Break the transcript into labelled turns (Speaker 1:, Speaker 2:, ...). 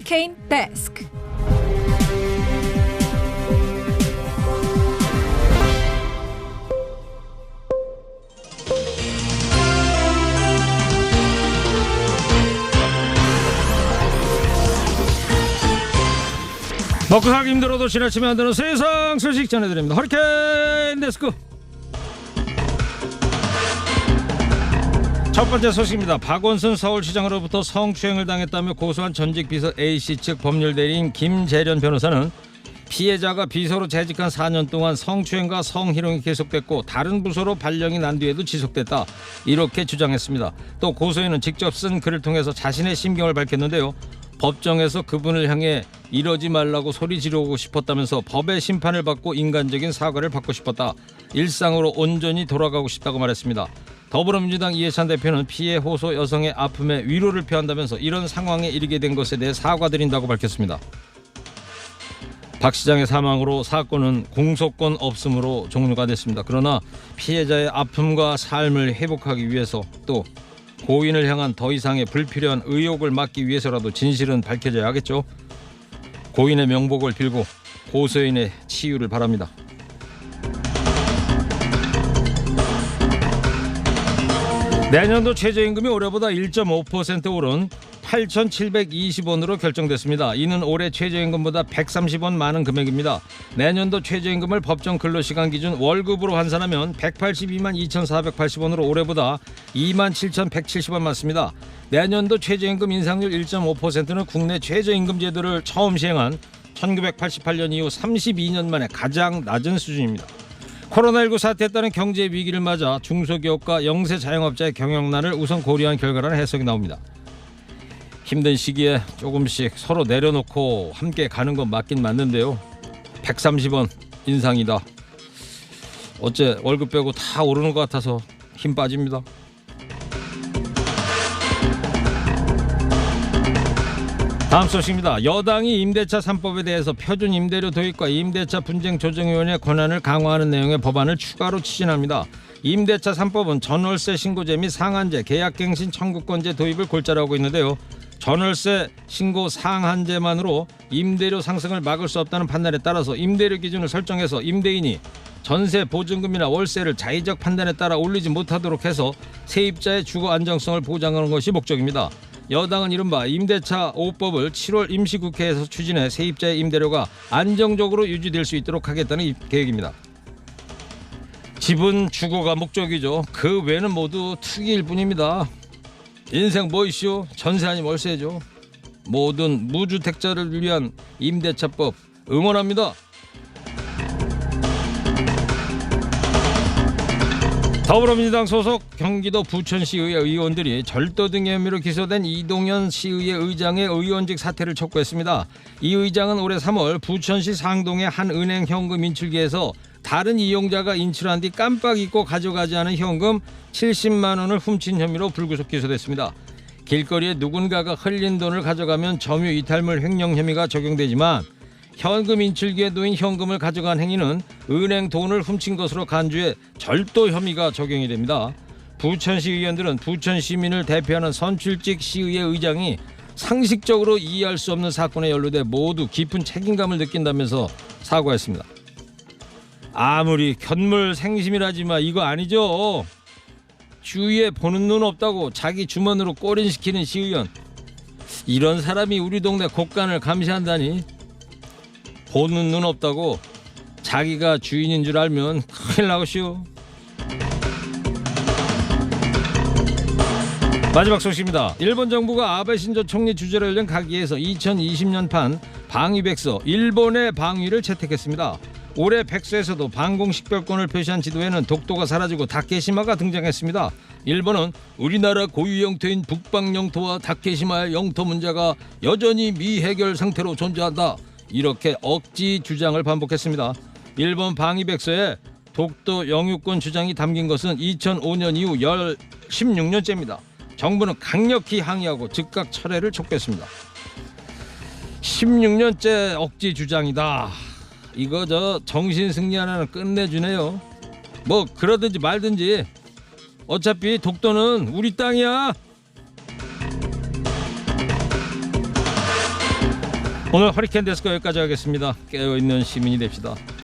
Speaker 1: 허리케인 데스크.
Speaker 2: 먹고 살기 힘들어도 지나치면 안 되는 세상 소식 전해드립니다. 허리케인 데스크. 첫 번째 소식입니다. 박원순 서울시장으로부터 성추행을 당했다며 고소한 전직 비서 A씨 측 법률 대리인 김재련 변호사는 피해자가 비서로 재직한 4년 동안 성추행과 성희롱이 계속됐고 다른 부서로 발령이 난 뒤에도 지속됐다. 이렇게 주장했습니다. 또 고소인은 직접 쓴 글을 통해서 자신의 심경을 밝혔는데요. 법정에서 그분을 향해 이러지 말라고 소리 지르고 싶었다면서 법의 심판을 받고 인간적인 사과를 받고 싶었다. 일상으로 온전히 돌아가고 싶다고 말했습니다. 더불어민주당 이해찬 대표는 피해 호소 여성의 아픔에 위로를 표한다면서 이런 상황에 이르게 된 것에 대해 사과드린다고 밝혔습니다. 박 시장의 사망으로 사건은 공소권 없음으로 종료가 됐습니다. 그러나 피해자의 아픔과 삶을 회복하기 위해서 또 고인을 향한 더 이상의 불필요한 의혹을 막기 위해서라도 진실은 밝혀져야 하겠죠. 고인의 명복을 빌고 고소인의 치유를 바랍니다. 내년도 최저임금이 올해보다 1.5% 오른 8,720원으로 결정됐습니다. 이는 올해 최저임금보다 130원 많은 금액입니다. 내년도 최저임금을 법정 근로시간 기준 월급으로 환산하면 182만 2,480원으로 올해보다 2만 7,170원 많습니다. 내년도 최저임금 인상률 1.5%는 국내 최저임금 제도를 처음 시행한 1988년 이후 32년 만에 가장 낮은 수준입니다. 코로나19 사태에 따른 경제 위기를 맞아 중소기업과 영세 자영업자의 경영난을 우선 고려한 결과라는 해석이 나옵니다. 힘든 시기에 조금씩 서로 내려놓고 함께 가는 건 맞긴 맞는데요. 130원 인상이다. 어째 월급 빼고 다 오르는 것 같아서 힘 빠집니다. 다음 소식입니다. 여당이 임대차 3법에 대해서 표준 임대료 도입과 임대차 분쟁 조정위원회 권한을 강화하는 내용의 법안을 추가로 추진합니다. 임대차 3법은 전월세 신고제 및 상한제, 계약갱신 청구권제 도입을 골자로 하고 있는데요. 전월세 신고 상한제만으로 임대료 상승을 막을 수 없다는 판단에 따라서 임대료 기준을 설정해서 임대인이 전세 보증금이나 월세를 자의적 판단에 따라 올리지 못하도록 해서 세입자의 주거 안정성을 보장하는 것이 목적입니다. 여당은 이른바 임대차 5법을 7월 임시국회에서 추진해 세입자의 임대료가 안정적으로 유지될 수 있도록 하겠다는 계획입니다. 집은 주거가 목적이죠. 그 외는 모두 투기일 뿐입니다. 인생 뭐 이슈? 전세 아니 월세죠. 모든 무주택자를 위한 임대차법 응원합니다. 더불어민주당 소속 경기도 부천시의회 의원들이 절도 등의 혐의로 기소된 이동현 시의회 의장의 의원직 사퇴를 촉구했습니다. 이 의장은 올해 3월 부천시 상동의 한 은행 현금 인출기에서 다른 이용자가 인출한 뒤 깜빡 잊고 가져가지 않은 현금 70만 원을 훔친 혐의로 불구속 기소됐습니다. 길거리에 누군가가 흘린 돈을 가져가면 점유 이탈물 횡령 혐의가 적용되지만 현금 인출기에 놓인 현금을 가져간 행위는 은행 돈을 훔친 것으로 간주해 절도 혐의가 적용이 됩니다. 부천시 의원들은 부천 시민을 대표하는 선출직 시의회 의장이 상식적으로 이해할 수 없는 사건에 연루돼 모두 깊은 책임감을 느낀다면서 사과했습니다. 아무리 견물 생심이라지만 이거 아니죠. 주위에 보는 눈 없다고 자기 주머니로 꼬린시키는 시의원. 이런 사람이 우리 동네 곳간을 감시한다니. 보는 눈 없다고 자기가 주인인 줄 알면 큰일 나고시오. 마지막 소식입니다. 일본 정부가 아베 신조 총리 주재로 열린 가기에서 2020년판 방위백서 일본의 방위를 채택했습니다. 올해 백서에서도 방공 식별권을 표시한 지도에는 독도가 사라지고 다케시마가 등장했습니다. 일본은 우리나라 고유 영토인 북방 영토와 다케시마의 영토 문제가 여전히 미해결 상태로 존재한다. 이렇게 억지 주장을 반복했습니다. 일본 방위백서에 독도 영유권 주장이 담긴 것은 2005년 이후 열 16년째입니다. 정부는 강력히 항의하고 즉각 철회를 촉구했습니다. 16년째 억지 주장이다. 이거 저 정신 승리 하나는 끝내주네요. 뭐 그러든지 말든지 어차피 독도는 우리 땅이야. 오늘 허리케인 데스크 여기까지 하겠습니다. 깨어있는 시민이 됩시다.